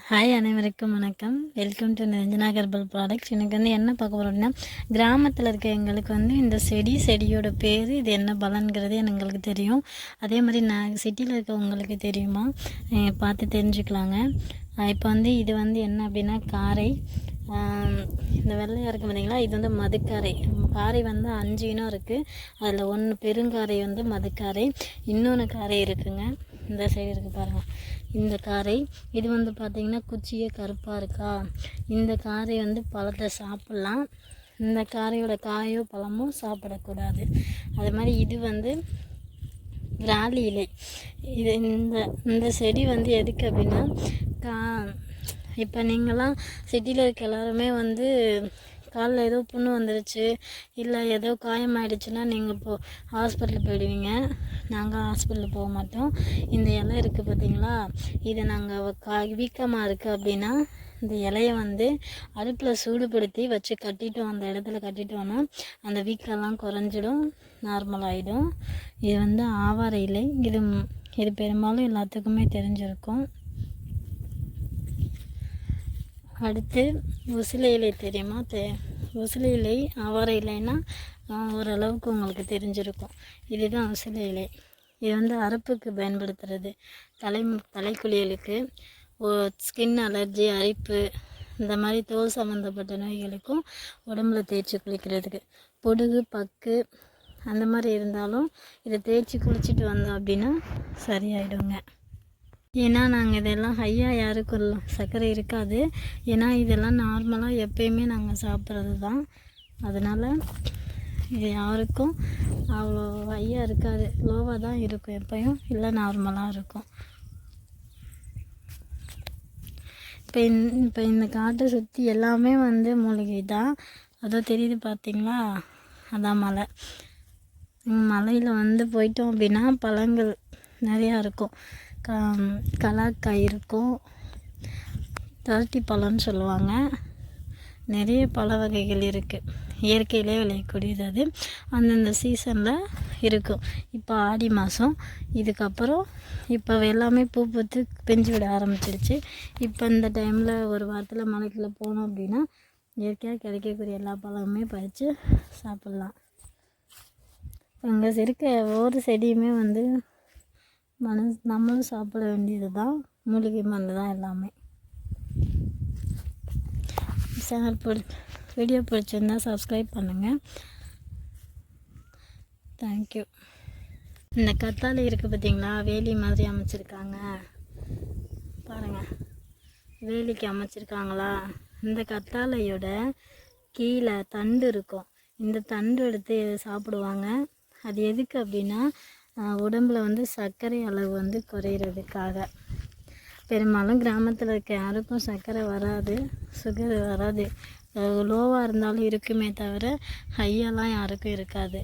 Hi அனைவருக்கும் வணக்கம். Welcome to Niranjana herbal products எனக்கு வந்து என்ன பார்க்க போகிறோம் அப்படின்னா கிராமத்தில் இருக்க எங்களுக்கு வந்து இந்த செடி செடியோட பேர் இது என்ன பலன்கிறது எங்களுக்கு தெரியும். அதே மாதிரி நான் சிட்டியில் இருக்கவங்களுக்கு தெரியுமா? பார்த்து தெரிஞ்சுக்கலாங்க. இப்போ வந்து இது வந்து என்ன அப்படின்னா காரை. இந்த வெள்ளையாக இருக்குது பார்த்தீங்களா இது வந்து மதுக்காரை. காரை வந்து அஞ்சு இனம் இருக்குது அதில் ஒன்று பெருங்காரை வந்து மதுக்காரை. இன்னொன்று காரை இருக்குங்க. இந்த சைடு இருக்குது பாருங்கள் இந்த காரை இது வந்து பார்த்திங்கன்னா குச்சியே கருப்பாக இருக்கா? இந்த காரை வந்து பழத்தை சாப்பிட்லாம். இந்த காரையோட காயோ பழமோ சாப்பிடக்கூடாது. அது மாதிரி இது வந்து விராலி இலை இது இந்த இந்த செடி வந்து எதுக்கு அப்படின்னா கா இப்போ நீங்களாம் சிட்டியில் இருக்க எல்லாருமே வந்து காலில் ஏதோ புண்ணு வந்துருச்சு இல்லை ஏதோ காயமாயிடுச்சுன்னா நீங்கள் இப்போது ஹாஸ்பிட்டல் போயிடுவீங்க. நாங்கள் ஹாஸ்பிட்டலில் போக மாட்டோம் இந்த இலை இருக்குது பார்த்தீங்களா இதை நாங்கள் கா வீக்கமாக இருக்குது அப்படின்னா இந்த இலைய வந்து அடுப்பில் சூடுபடுத்தி வச்சு கட்டிட்டோம். அந்த இடத்துல கட்டிட்டோன்னா அந்த வீக்கெல்லாம் குறைஞ்சிடும் நார்மலாகிடும் இது வந்து ஆவார இலை. இது இது பெரும்பாலும் எல்லாத்துக்குமே தெரிஞ்சிருக்கும். அடுத்து உசிலை இலை தெரியுமா? தே உசிலி இலை ஆவார இலைன்னா ஓரளவுக்கு உங்களுக்கு தெரிஞ்சிருக்கும். இதுதான் உசிலி இலை. இது வந்து அரப்புக்கு பயன்படுத்துறது. தலை தலைக்குளியலுக்கு ஸ்கின் அலர்ஜி அரிப்பு இந்த மாதிரி தோல் சம்மந்தப்பட்ட நோய்களுக்கும் உடம்புல தேய்ச்சி குளிக்கிறதுக்கு. பொடுகு பக்கு அந்த மாதிரி இருந்தாலும் இதை தேய்ச்சி குளிச்சுட்டு வந்தோம் அப்படின்னா சரியாயிடுங்க. ஏன்னா நாங்கள் இதெல்லாம் ஹையாக யாருக்கும் இல்லை சர்க்கரை இருக்காது. ஏன்னா இதெல்லாம் நார்மலாக எப்பயுமே நாங்கள் சாப்பிட்றது தான் அதனால் இது யாருக்கும் அவ்வளோ ஹையாக இருக்காது. லோவாக தான் இருக்கும் எப்பயும். இல்லை நார்மலாக இருக்கும். இப்போ இந்த இப்போ இந்த காட்டை சுற்றி எல்லாமே வந்து மூலிகை தான். அதோ தெரியுது பார்த்தீங்களா அதான் மலை. மலையில் வந்து போயிட்டோம் அப்படின்னா பழங்கள் நிறையா இருக்கும். க கலாக்காய் இருக்கும் தரட்டி பழம்னு சொல்லுவாங்க. நிறைய பழ வகைகள் இருக்குது இயற்கையிலே விளையக்கூடியது அது. அந்தந்த சீசனில் இருக்கும். இப்போ ஆடி மாதம் இதுக்கப்புறம் இப்போ எல்லாமே பூ பூத்து பிஞ்சு விட ஆரம்பிச்சிடுச்சு இப்போ இந்த டைமில் ஒரு வாரத்தில் மலைக்குள்ளே போனோம் அப்படின்னா இயற்கையாக கிடைக்கக்கூடிய எல்லா பழமுமே பறித்து சாப்பிட்லாம். அங்கே இருக்க ஒவ்வொரு செடியுமே வந்து மனசு நம்மளும் சாப்பிட வேண்டியது தான் மூலிகை மருந்து தான் எல்லாமே. சேனல் பிடி வீடியோ பிடிச்சிருந்தா சப்ஸ்கிரைப் பண்ணுங்கள் தேங்க்யூ இந்த கத்தாழை இருக்குது பார்த்தீங்களா வேலி மாதிரி அமைச்சிருக்காங்க. பாருங்கள் வேலிக்கு அமைச்சிருக்காங்களா? இந்த கத்தாழையோட கீழே தண்டு இருக்கும். இந்த தண்டு எடுத்து சாப்பிடுவாங்க. அது எதுக்கு அப்படின்னா உடம்புல வந்து சர்க்கரை அளவு வந்து குறையிறதுக்காக. பெரும்பாலும் கிராமத்தில் இருக்க யாருக்கும் சர்க்கரை வராது சுகர் வராது. லோவாக இருந்தாலும் இருக்குமே தவிர ஹையெல்லாம் யாருக்கும் இருக்காது.